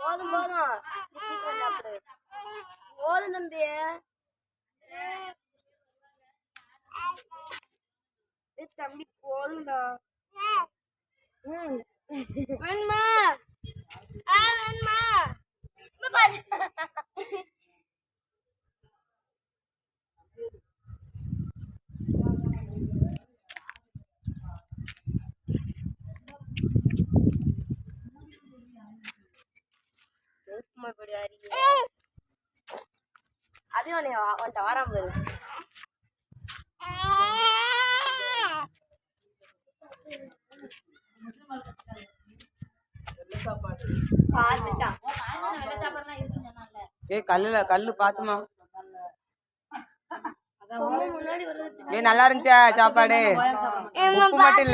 போதும் போதும். சாப்பிடு. போதும் தம்பி. தம்பி போதும்டா. ம். எதுக்கும்மா இப்படி வரீங்க? அபி உன்னை வா- உன்கிட்ட வராம பாரு பார்த்துட்டான் ஏய் கல்லுல கல்லு பாத்துமா. முன்னாடி வருது ஏய் நல்லா இருந்துச்சா சாப்பாடு? உப்பு மட்டும் இல்ல.